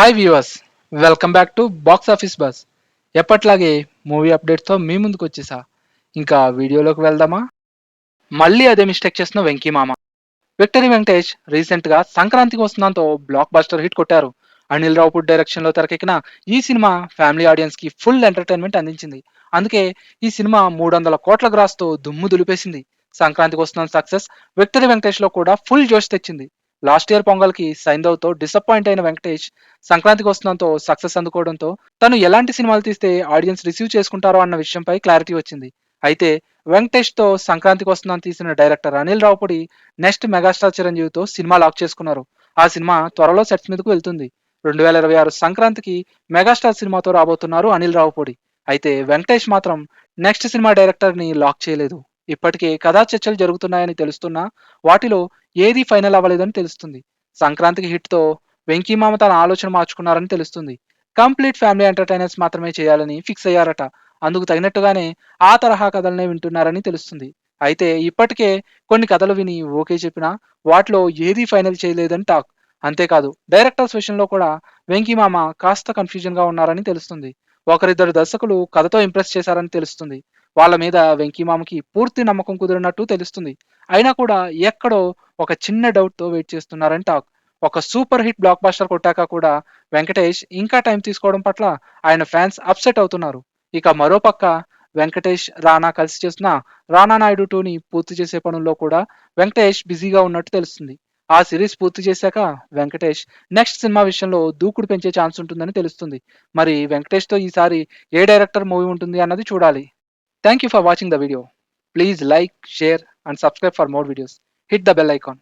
Hi viewers welcome back to box office buzz ఎప్పట్లాగే movie అప్డేట్తో మీ ముందుకు వచ్చేసా. ఇంకా వీడియోలోకి వెళ్దామా? మళ్ళీ అదే మిస్టేక్ చేసిన వెంకీ మామ. విక్టరీ వెంకటేష్ రీసెంట్గా సంక్రాంతికి వస్తుందంతో బ్లాక్ బస్టర్ హిట్ కొట్టారు. అనిల్ రావుపూర్ డైరెక్షన్లో తెరకెక్కిన ఈ సినిమా ఫ్యామిలీ ఆడియన్స్కి ఫుల్ ఎంటర్టైన్మెంట్ అందించింది. అందుకే ఈ సినిమా మూడు వందల కోట్ల గ్రాస్తో దుమ్ము దులిపేసింది. సంక్రాంతికి వస్తున్న సక్సెస్ విక్టరీ వెంకటేష్లో కూడా ఫుల్ జోష్ తెచ్చింది. లాస్ట్ ఇయర్ పొంగల్కి సైందవ్తో డిసప్పాయింట్ అయిన వెంకటేష్ సంక్రాంతికి వస్తున్నంతో సక్సెస్ అందుకోవడంతో తను ఎలాంటి సినిమాలు తీస్తే ఆడియన్స్ రిసీవ్ చేసుకుంటారో అన్న విషయంపై క్లారిటీ వచ్చింది. అయితే వెంకటేష్తో సంక్రాంతికి వస్తుందని తీసిన director Anil Ravipudi next megastar చిరంజీవితో cinema lock చేసుకున్నారు. ఆ సినిమా త్వరలో సెట్స్ మీదకు వెళ్తుంది. రెండు వేల ఇరవై ఆరు సంక్రాంతికి మెగాస్టార్ సినిమాతో రాబోతున్నారు అనిల్ రావుపూడి. అయితే వెంకటేష్ మాత్రం నెక్స్ట్ సినిమా డైరెక్టర్ని లాక్ చేయలేదు. ఇప్పటికే కథా చర్చలు జరుగుతున్నాయని తెలుస్తున్నా వాటిలో ఏది ఫైనల్ అవ్వలేదని తెలుస్తుంది. సంక్రాంతికి హిట్తో వెంకీమామ తన ఆలోచన మార్చుకున్నారని తెలుస్తుంది. కంప్లీట్ ఫ్యామిలీ ఎంటర్టైనర్స్ మాత్రమే చేయాలని ఫిక్స్ అయ్యారట. అందుకు తగినట్టుగానే ఆ తరహా కథలనే వింటున్నారని తెలుస్తుంది. అయితే ఇప్పటికే కొన్ని కథలు విని ఓకే చెప్పినా వాటిలో ఏది ఫైనల్ చేయలేదని టాక్. అంతేకాదు డైరెక్టర్స్ విషయంలో కూడా వెంకీమామ కాస్త కన్ఫ్యూజన్గా ఉన్నారని తెలుస్తుంది. ఒకరిద్దరు దర్శకులు కథతో ఇంప్రెస్ చేశారని తెలుస్తుంది. వాళ్ళ మీద వెంకీమామకి పూర్తి నమ్మకం కుదిరినట్టు తెలుస్తుంది. అయినా కూడా ఎక్కడో ఒక చిన్న డౌట్తో వెయిట్ చేస్తున్నారని టాక్. ఒక సూపర్ హిట్ బ్లాక్ బాస్టర్ కొట్టాక కూడా వెంకటేష్ ఇంకా టైం తీసుకోవడం పట్ల ఆయన ఫ్యాన్స్ అప్సెట్ అవుతున్నారు. ఇక మరోపక్క వెంకటేష్ రానా కలిసి చేసిన రానా నాయుడు టూని పూర్తి చేసే పనుల్లో కూడా వెంకటేష్ బిజీగా ఉన్నట్టు తెలుస్తుంది. ఆ సిరీస్ పూర్తి చేశాక వెంకటేష్ నెక్స్ట్ సినిమా విషయంలో దూకుడు పెంచే ఛాన్స్ ఉంటుందని తెలుస్తుంది. మరి వెంకటేష్తో ఈసారి ఏ డైరెక్టర్ మూవీ ఉంటుంది అన్నది చూడాలి. Thank you for watching the video. Please like, share and subscribe for more videos. Hit the bell icon.